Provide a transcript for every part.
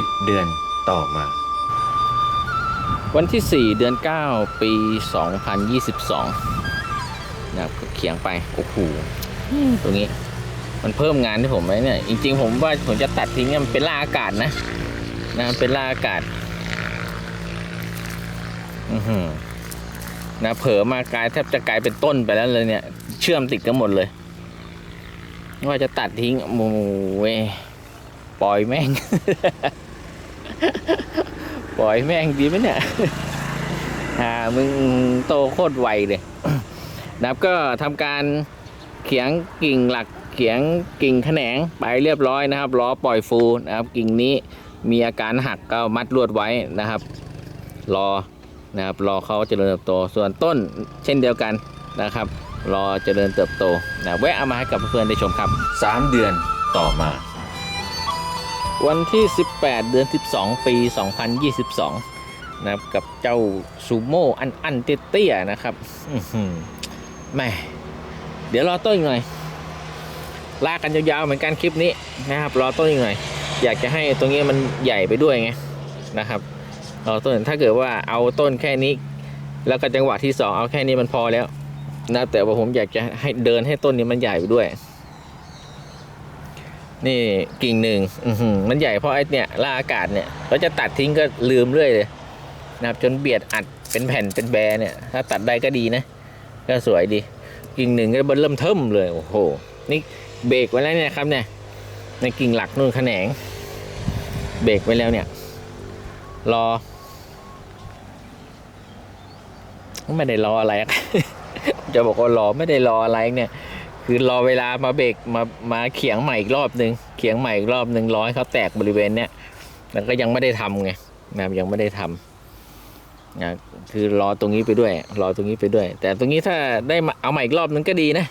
10 เดือนต่อมา วันที่ 4 เดือน 9 ปี 2022 นะครับก็เขียงไป โอ้โหตรงนี้ มันเพิ่มงานที่ผมไหมเนี่ย จริง ๆ ผมว่าผมจะตัดทิ้งเนี่ยมันเป็นล่าอากาศนะ นะเป็นล่าอากาศ อือหือนะเผลอมากลายแทบจะกลายเป็นต้นไปแล้วเลยเนี่ย เชื่อมติดกันหมดเลย ว่าจะตัดทิ้งโอ้ยปล่อยแม่ง ปล่อยแม่งดีไหมเนี่ยอ่ามึงโตโคตรไวเลยนะครับก็ทำการเขียงกิ่งหลักเขียงกิ่งแขนงไปเรียบร้อยนะครับล้อปล่อยฟูนะครับ กิ่งนี้มีอาการหักก็มัดลวดไว้นะครับ รอนะครับรอเขาเจริญเติบโต ส่วนต้นเช่นเดียวกันนะครับ รอเจริญเติบโตนะแวะเอามาให้กับเพื่อนๆได้ชมครับ 3 เดือนต่อมา วันที่ 18 เดือน 12 ปี 2022 นะครับ กับเจ้าซูโม่อันอันเตี้ยๆนะครับแม่เดี๋ยวรอต้นอีกหน่อยลากกันยาวๆเหมือนกันคลิปนี้นะครับ รอต้นอีกหน่อย อยากจะให้ตรงนี้มันใหญ่ไปด้วยไงนะครับรอต้นถ้าเกิดว่าเอาต้นแค่นี้ แล้วก็จังหวะที่สองเอาแค่นี้มันพอแล้วนะแต่ว่าผมอยากจะให้เดินให้ต้นนี้มันใหญ่ไปด้วย นี่กิ่งหนึ่งมันใหญ่เพราะไอ้เนี่ยล่าอากาศเนี่ยเราจะตัดทิ้งก็ลืมเรื่อยเลยนะครับจนเบียดอัดเป็นแผ่นเป็นแบเนี่ย ถ้าตัดได้ก็ดีนะ ก็สวยดี กิ่งหนึ่งก็เบิ่มเริ่มเทิมเลยโอ้โหนี่เบรกไว้แล้วเนี่ยครับเนี่ย ในกิ่งหลักนู่นแขนง เบรกไว้แล้วเนี่ย รอไม่ได้รออะไรจะบอกว่ารอไม่ได้รออะไรเนี่ย คือรอเวลามาเบรกมามาเขียงใหม่อีกรอบหนึ่งเขียงใหม่อีกรอบหนึ่งรอให้เขาแตกบริเวณเนี้ยแล้วก็ยังไม่ได้ทำไงนะครับยังไม่ได้ทำนะคือรอตรงนี้ไปด้วย รอตรงนี้ไปด้วย แต่ตรงนี้ถ้าได้มาเอาใหม่อีกรอบนึงก็ดีนะ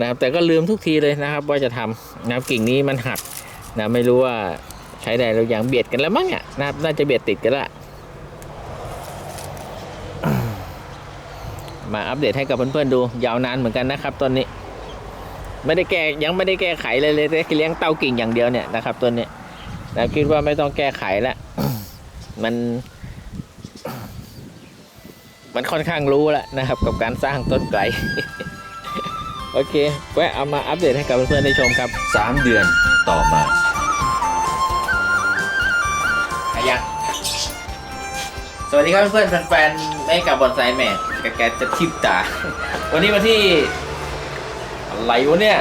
นะครับแต่ก็ลืมทุกทีเลยนะครับว่าจะทำนะครับกิ่งนี้มันหักนะไม่รู้ว่าใช้ได้หรือยังเบียดกันแล้วมั้งเนี่ยนะครับน่าจะเบียดติดกันละมาอัปเดตให้กับเพื่อนๆดูยาวนานเหมือนกันนะครับตอนนี้ ไม่ได้แก้ยังไม่ได้แก้ไขเลยเลยแต่เลี้ยงเต้ากิ่งอย่างเดียวเนี่ยนะครับ ตัวนี้นะคิดว่าไม่ต้องแก้ไขแล้วมัน มันค่อนข้างรู้แล้วนะครับ กับการสร้างต้นไกลโอเคแวะเอามาอัปเดตให้กับเพื่อนๆได้ชมครับ 3 เดือนต่อมาอายังสวัสดีครับเพื่อนๆแฟนๆได้กับบอนไซแม่แกแกจะทิบตา วันนี้วันที่ อะไรวะเนี่ย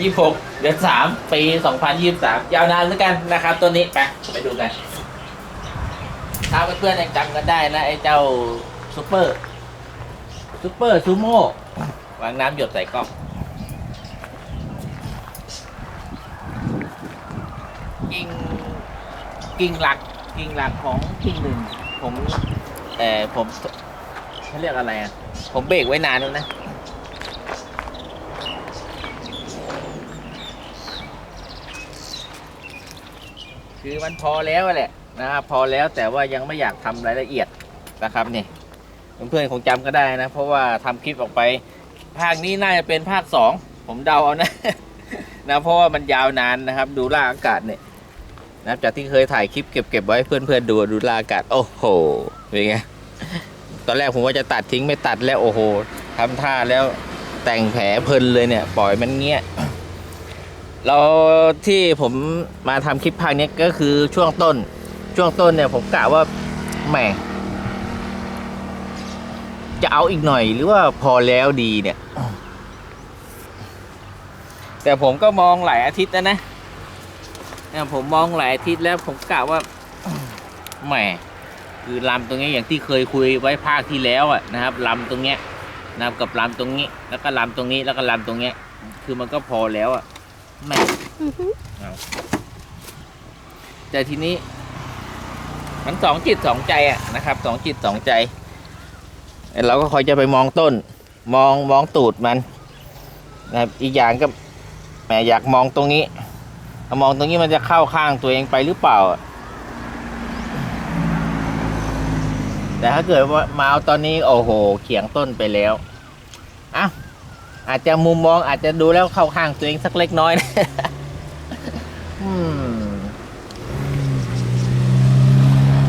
ยี่หกเดือนสามปีสองพันยี่สามยาวนานเหมือนกันนะครับ ตัวนี้ไปไปดูกัน ถ้าเพื่อนๆยังจำกันได้นะไอ้เจ้าซูเปอร์ซูเปอร์ซูโม่วางน้ำหยดใส่กล้องกิ่งกิ่งหลักกิ่งหลักของกิ่งหนึ่งผมเออผมเขาเรียกอะไรอะ ผมเบรกไว้นานแล้วนะ คือมันพอแล้วแหละนะครับพอแล้วแต่ว่ายังไม่อยากทำรายละเอียดนะครับนี่เพื่อนๆคงจำก็ได้นะ เพราะว่าทำคลิปออกไปภาคนี้น่าจะเป็นภาคสองผมเดาเอานะนะเพราะว่ามันยาวนานนะครับ ดูล่าอากาศเนี่ยนะจากที่เคยถ่ายคลิปเก็บเก็บไว้เพื่อนๆดูดูล่าอากาศ โอ้โหเป็นไงตอนแรกผมว่าจะตัดทิ้งไม่ตัดแล้วโอ้โหทำท่าแล้วแต่งแผลเพลินเลยเนี่ย ปล่อยมันเงี้ย เราที่ผมมาทำคลิปภาคนี้ก็คือช่วงต้น ช่วงต้นเนี่ยผมกะว่าแหมจะเอาอีกหน่อยหรือว่าพอแล้วดีเนี่ย แต่ผมก็มองหลายอาทิตย์แล้วนะเนี่ยผมมองหลายอาทิตย์แล้วผมกะว่าแหมคือลำตรงนี้อย่างที่เคยคุยไว้ภาคที่แล้วอะนะครับลำตรงเนี้ยนะครับกับลำตรงนี้ แล้วก็ลำตรงนี้แล้วก็ลำตรงเนี้ย คือมันก็พอแล้วอะ แหม่เอาแต่ทีนี้ มันสองจิตสองใจอะนะครับสองจิตสองใจเราก็คอยจะไปมองต้น มองมองตูดมันนะครับอีกอย่างก็แหมอยากมองตรงนี้ถ้ามองตรงนี้มันจะเข้าข้างตัวเองไปหรือเปล่า แต่ถ้าเกิดว่ามาเอาตอนนี้โอ้โห เขียงต้นไปแล้วอะ อาจจะมุมมองอาจจะดูแล้วเข้าข้างตัวเองสักเล็กน้อยนะอื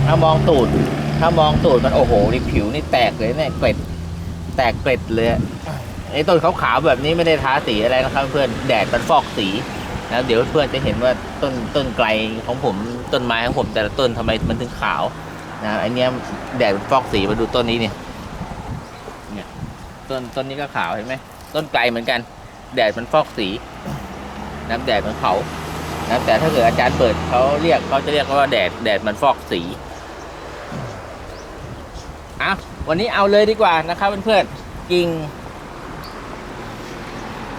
มามองตูด ถ้ามองตูดมันโอ้โหนี่ผิวนี่แตกเลยเนี่ยเกล็ด แตกเกล็ดเลยไอ้ต้นขาวๆแบบนี้ไม่ได้ทาสีอะไรนะครับ เพื่อนแดดมันฟอกสีนะเดี๋ยวเพื่อนจะเห็นว่าต้นต้นไกลของผมต้นไม้ของผม แต่ละต้นทำไมมันถึงขาวนะอันเนี้ยแดดมันฟอกสีมาดูต้นนี้เนี่ยเนี่ยต้นต้นนี้ก็ขาวเห็นไหม ต้นไกลเหมือนกัน แดดมันฟอกสีน้ำแดดมันเผานะแต่ถ้าเกิดอาจารย์เปิดเขาเรียกเขาจะเรียกว่าแดดแดดมันฟอกสีอะวันนี้เอาเลยดีกว่านะครับเพื่อนๆกิ่ง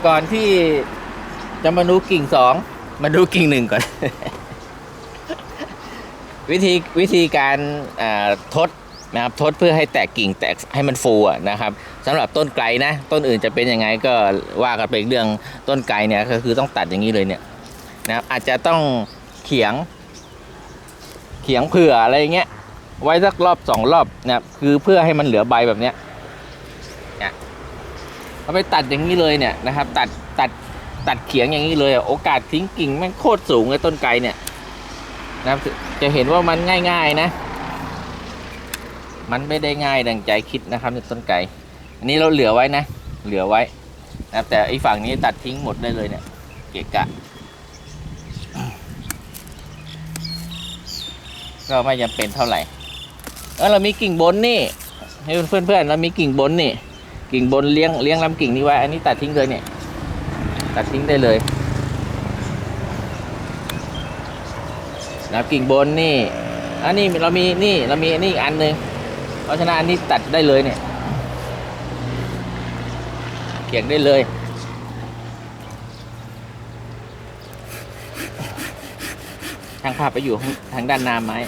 ก่อนที่จะมาดูกิ่งสองมาดูกิ่งหนึ่งก่อน วิธีวิธีการทด นะครับทดเพื่อให้แตกกิ่งแตกให้มันฟูนะครับสำหรับต้นไกลนะต้นอื่นจะเป็นยังไงก็ว่ากันไปอีกเรื่องต้นไกลเนี่ยก็คือต้องตัดอย่างนี้เลยเนี่ยนะครับอาจจะต้องเขียง เขียงเผื่ออะไรเงี้ยไว้สักรอบสองรอบนะครับคือเพื่อให้มันเหลือใบแบบเนี้ยเนี่ยเอาไปตัดอย่างนี้เลยเนี่ยนะครับ ตัดตัดตัดเขียงอย่างนี้เลยโอกาสทิ้งกิ่งแม่งโคตรสูงเลยต้นไกลเนี่ยนะครับจะเห็นว่ามันง่าย ๆ นะ มันไม่ได้ง่ายดังใจคิดนะครับในต้นไก่อันนี้เราเหลือไว้นะ เหลือไว้นะครับแต่อีฝั่งนี้ตัดทิ้งหมดได้เลยเนี่ย เกะกะ ก็ไม่จำเป็นเท่าไหร่เออเรามีกิ่งบนนี่ให้เพื่อนๆเรามีกิ่งบนนี่ กิ่งบนเลี้ยงเลี้ยงลำกิ่งนี้ไว้อันนี้ตัดทิ้งเลยเนี่ย ตัดทิ้งได้เลยนะกิ่งบนนี่อันนี้เรามีนี่เรามีอันนี้อีกอันหนึ่ง เพราะฉะนั้นอันนี้ตัดได้เลยเนี่ย เขียงได้เลยทางภาพไปอยู่ทางด้านหน้าไม้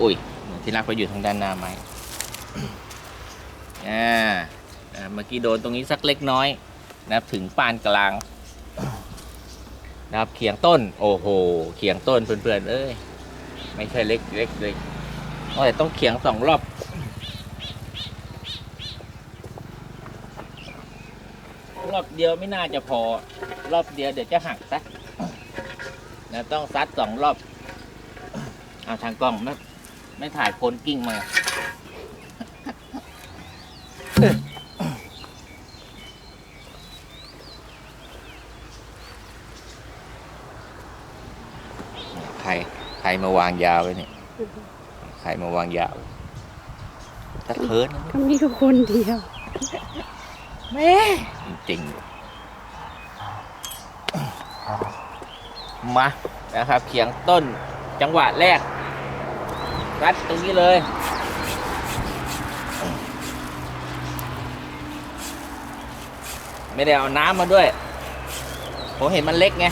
อุ้ย ที่รักไปอยู่ทางด้านหน้าไม้ อ่า เมื่อกี้โดนตรงนี้สักเล็กน้อย นะครับถึงปานกลาง นะครับเขียงต้น โอ้โห เขียงต้นเพื่อนๆ เอ้ย ไม่ใช่เล็กเล็กเลย อ้ยต้องเขียงสองรอบ รอบเดียวไม่น่าจะพอ รอบเดียวเดี๋ยวจะหักซะนะต้องซัดสองรอบ เอาทางกล้องไม่ไม่ถ่ายโคนกิ้งมา ใคร ใครมาวางยาวไว้เนี่ย รมาวางยาวตะเคินนะก็มีแค่คนเดียวแม่จริงๆมานะครับเขียงต้นจังหวะแรกรัดตรงนี้เลยไม่ได้เอาน้ำมาด้วย ผมเห็นมันเล็กไง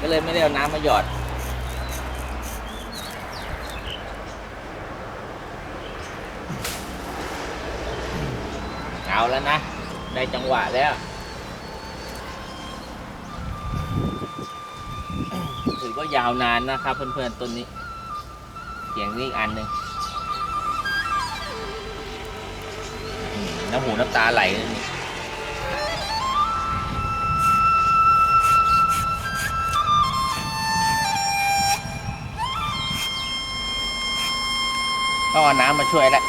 ก็เลยไม่ได้เอาน้ำมาหยอด เอาแล้วนะ ได้จังหวะแล้ว ถือว่ายาวนานนะครับ เพื่อนๆต้นนี้เสียงนี่อีกอันหนึ่งน้ำหูน้ำตาไหลเลยนี่ต้องเอาน้ำมาช่วยแล้ว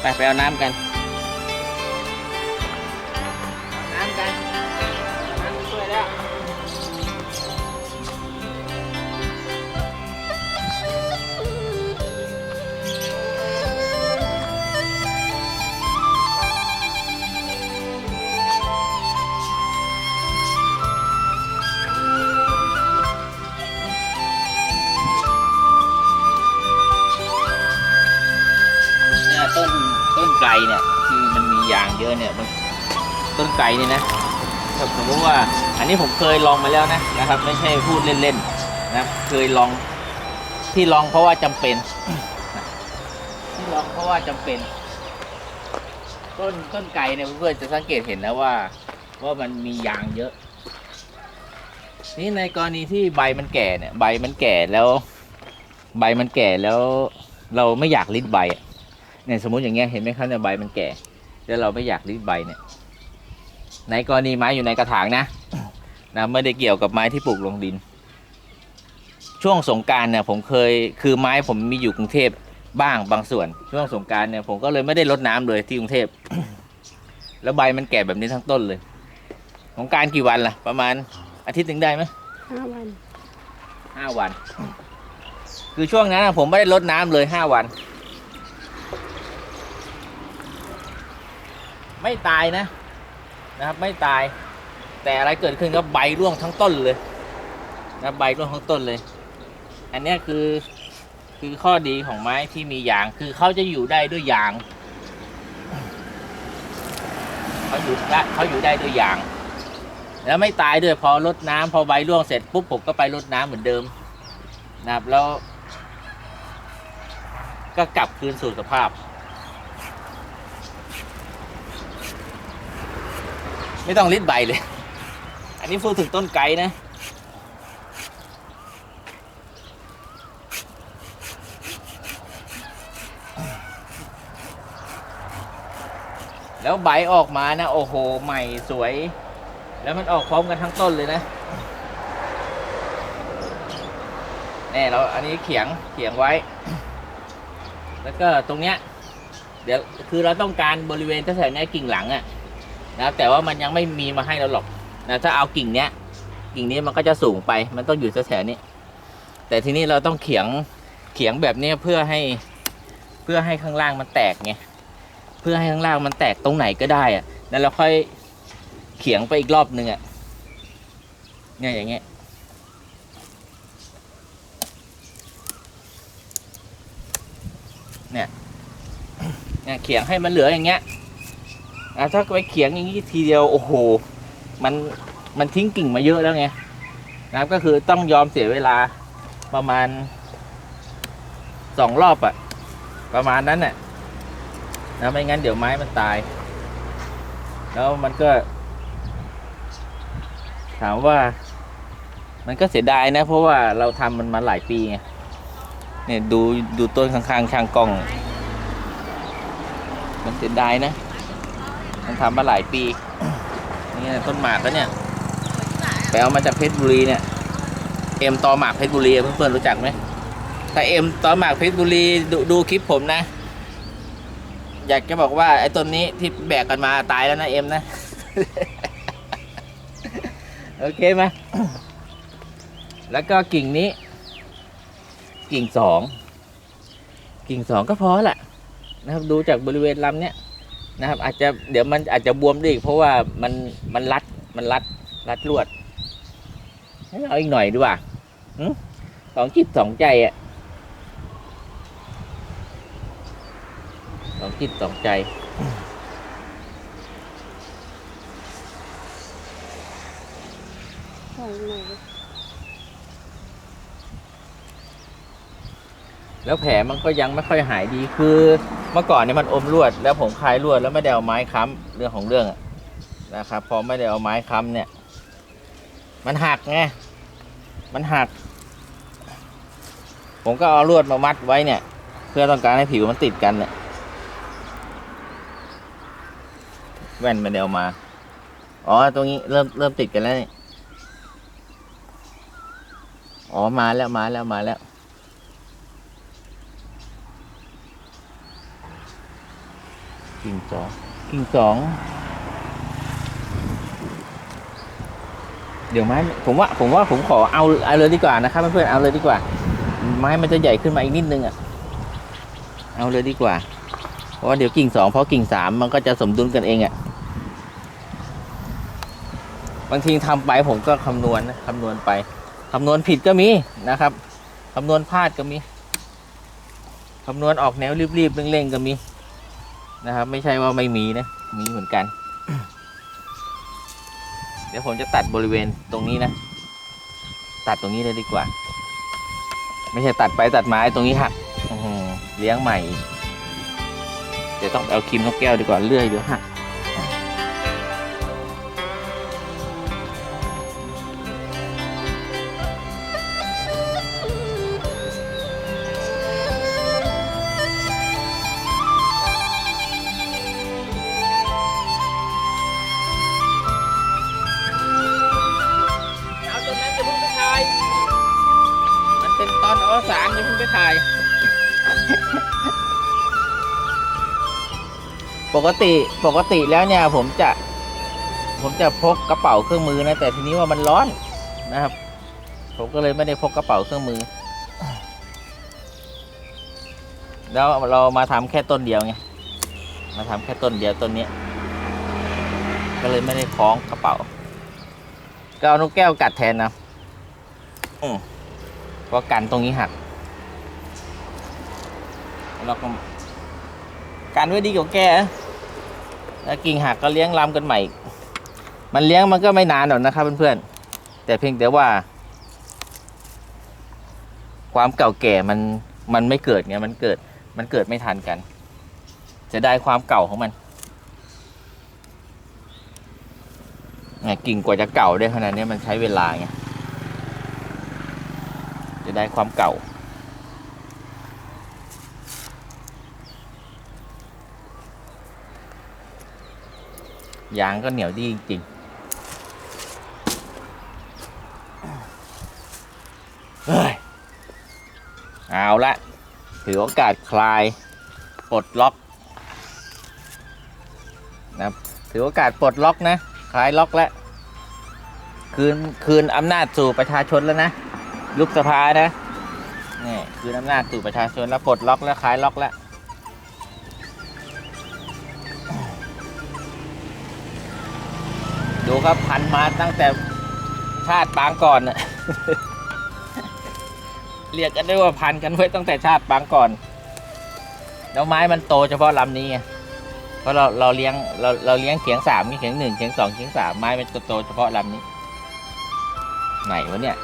ไปไปเอาน้ำกัน ต้นไกลเนี่ยนะสมมติว่าอันนี้ผมเคยลองมาแล้วนะนะครับ ไม่ใช่พูดเล่นๆนะเคยลองที่ลองเพราะว่าจำเป็นที่ลองเพราะว่าจำเป็น ต้นต้นไก่เนี่ยเพื่อนๆจะสังเกตเห็นนะว่า ว่ามันมียางเยอะ นี่ในกรณีที่ใบมันแก่เนี่ย ใบมันแก่แล้ว ใบมันแก่แล้ว เราไม่อยากริดใบเนี่ยสมมติอย่างเงี้ยเห็นไหมครับเนี่ยใบมันแก่ แล้วเราไม่อยากริดใบเนี่ย ในกรณีไม้อยู่ในกระถางนะนะไม่ได้เกี่ยวกับไม้ที่ปลูกลงดิน ช่วงสงกรารเนี่ยผมเคยคือไม้ผมมีอยู่กรุงเทพบ้างบางส่วน ช่วงสงกรารเนี่ยผมก็เลยไม่ได้รดน้ำเลยที่กรุงเทพแล้วใบมันแก่แบบนี้ทั้งต้นเลยสงกรารกี่วันล่ะ ประมาณอาทิตย์หนึ่งได้ไหมห้าวันห้าวัน คือช่วงนั้นน่ะผมไม่ได้รดน้ำเลยห้าวัน ไม่ตายนะ นะครับไม่ตายแต่อะไรเกิดขึ้นก็ใบร่วงทั้งต้นเลยนะใบร่วงทั้งต้นเลย อันนี้คือคือข้อดีของไม้ที่มียางคือเขาจะอยู่ได้ด้วยยางเขาอยู่ได้เขาอยู่ได้ด้วยยาง แล้วไม่ตายด้วยพอรดน้ำพอใบร่วงเสร็จปุ๊บผมก็ไปรดน้ำเหมือนเดิมนะครับแล้ว ก็กลับคืนสู่สภาพ ไม่ต้องริดใบเลย อันนี้พูดถึงต้นไก่นะ แล้วใบออกมานะ โอ้โห ใหม่สวย แล้วมันออกพร้อมกันทั้งต้นเลยนะแน่เราอันนี้เขียงเขียงไว้ แล้วก็ตรงเนี้ย เดี๋ยวคือเราต้องการบริเวณแถวๆเนี้ยกิ่งหลังอะ นะแต่ว่ามันยังไม่มีมาให้เราหรอกนะถ้าเอากิ่งเนี้ย กิ่งนี้มันก็จะสูงไป มันต้องอยู่แถวๆนี้ แต่ทีนี้เราต้องเขียงเขียงแบบนี้เพื่อให้เพื่อให้ข้างล่างมันแตกไงเพื่อให้ข้างล่างมันแตกตรงไหนก็ได้อะแล้วเราค่อยเขียงไปอีกรอบหนึ่งอะเนี่ยอย่างเงี้ยเนี่ยเนี่ยเขียงให้มันเหลืออย่างเงี้ย อะถ้าไปเขียงอย่างนี้ทีเดียวโอ้โห มันมันทิ้งกิ่งมาเยอะแล้วไงนะครับก็คือต้องยอมเสียเวลาประมาณสองรอบอะประมาณนั้นน่ะนะไม่งั้นเดี๋ยวไม้มันตาย แล้วมันก็ ถามว่า มันก็เสียดายนะ เพราะว่าเราทำมันมาหลายปีไงเนี่ยดูดูต้นข้างๆช่างกล้อง มันเสียดายนะ มันทำมาหลายปี นี่ต้นหมากก็เนี่ยไปเอามาจากเพชรบุรีเนี่ยเอ็มตอหมากเพชรบุรีเพื่อนๆรู้จักไหมถ้าเอ็มตอหมากเพชรบุรีดูดูคลิปผมนะ อยากจะบอกว่าไอ้ต้นนี้ที่แบกกันมาตายแล้วนะเอ็มนะโอเคไหมแล้วก็กิ่งนี้ กิ่งสองกิ่งสองก็พอแหละนะครับดูจากบริเวณลำเนี้ย นะครับ อาจจะเดี๋ยวมันอาจจะบวมได้อีกเพราะว่ามันมันรัดมันรัดรัดลวดเอาอีกหน่อยดีกว่าหึสองจิตสองใจอะสองจิตสองใจใส่หน่อยแล้วแผลมันก็ยังไม่ค่อยหายดีคือ เมื่อก่อนเนี่ยมันอมลวด แล้วผมคลายลวดแล้วไม่ได้เอาไม้ค้ำเรื่องของเรื่องนะครับพอไม่ได้เอาไม้ค้ำเนี่ย มันหักไงมันหัก ผมก็เอาลวดมามัดไว้เนี่ย เพื่อต้องการให้ผิวมันติดกันเนี่ยแว่นไม่ได้เอามา อ๋อ ตรงนี้เริ่มเริ่มติดกันแล้วนี่ อ๋อ มาแล้วมาแล้วมาแล้ว กิ่งสองกิ่งสอง เดี๋ยวไม้ผมว่า ผมว่าผมขอเอาเอาเลยดีกว่านะครับเพื่อนๆเอาเลยดีกว่า ไม้มันจะใหญ่ขึ้นมาอีกนิดนึงอะ เอาเลยดีกว่า เพราะว่าเดี๋ยวกิ่งสองเพราะกิ่งสามมันก็จะสมดุลกันเองอะบางทีทำไปผมก็คำนวณนะคำนวณไปคำนวณผิดก็มีนะครับคำนวณพลาดก็มีคำนวณออกแนวรีบๆเร่งๆก็มี นะครับ ไม่ใช่ว่าไม่มีนะ มีเหมือนกัน เดี๋ยวผมจะตัดบริเวณตรงนี้นะ ตัดตรงนี้เลยดีกว่า ไม่ใช่ตัดไปตัดมาไอ้ตรงนี้หักเลี้ยงใหม่เดี๋ยวต้องเอาครีมนกแก้วดีกว่าเลื่อยเดี๋ยวหัก ไปถ่าย ปกติปกติแล้วเนี่ย ผมจะ ผมจะพกกระเป๋าเครื่องมือนะ แต่ทีนี้ว่ามันร้อนนะครับ ผมก็เลยไม่ได้พกกระเป๋าเครื่องมือ แล้วเรามาทำแค่ต้นเดียวไงมาทำแค่ต้นเดียวต้นนี้ ก็เลยไม่ได้คล้องกระเป๋าก็เอานกแก้วกัดแทนนะอืมเพราะกันตรงนี้หัก เราก็กันไว้ดีกว่าแก้แล้วกิ่งหักก็เลี้ยงลำกันใหม่ มันเลี้ยงมันก็ไม่นานหรอกนะครับเพื่อนๆแต่เพียงแต่ว่า ความเก่าแก่มันมันไม่เกิดไงมันเกิดมันเกิดไม่ทันกัน จะได้ความเก่าของมันไงกิ่งกว่าจะเก่าได้ขนาดนี้มันใช้เวลาไงจะได้ความเก่า ยางก็เหนียวดีจริงเฮ้ยเอาละ ถือโอกาสคลายปลดล็อกนะถือโอกาสปลดล็อกนะ คลายล็อกแล้ว คืน คืนอำนาจสู่ประชาชนแล้วนะยุบสภานะนี่คืนอำนาจสู่ประชาชนแล้วปลดล็อกแล้วคลายล็อกแล้ว ดูครับพันมาตั้งแต่ชาติปางก่อนเรียกกันได้ว่าพันกันไว้ตั้งแต่ชาติปางก่อนแล้วไม้มันโตเฉพาะลำนี้ไงเพราะเราเราเลี้ยงเราเราเลี้ยงเขียงสามเขียงหนึ่งเขียงสองเขียงสามไม้มันโตเฉพาะลำนี้ ไหนวะเนี่ย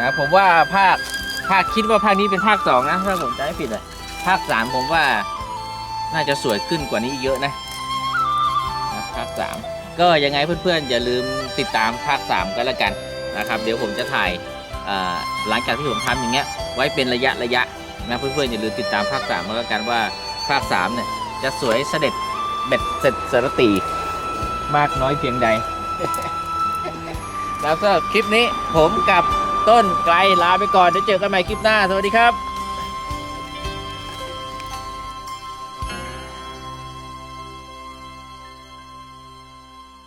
นะผมว่าภาคภาคคิดว่าภาคนี้เป็นภาคสองนะถ้าผมจำไม่ผิดอะภาคสามผมว่า น่าจะสวยขึ้นกว่านี้อีกเยอะนะนะภาคสามก็ยังไงเพื่อนๆอย่าลืมติดตามภาคสามกันละกันนะครับ เดี๋ยวผมจะถ่ายหลังจากที่ผมทำอย่างเงี้ยไว้เป็นระยะระยะนะเพื่อนๆอย่าลืมติดตามภาคสามกันละกันว่าภาคสามเนี่ยจะสวยเสด็จเบ็ดเสร็จสรตีมากน้อยเพียงใดแล้วก็คลิปนี้ผมกับต้นไกลลาไปก่อนเดี๋ยวเจอกันใหม่คลิปหน้า สวัสดีครับ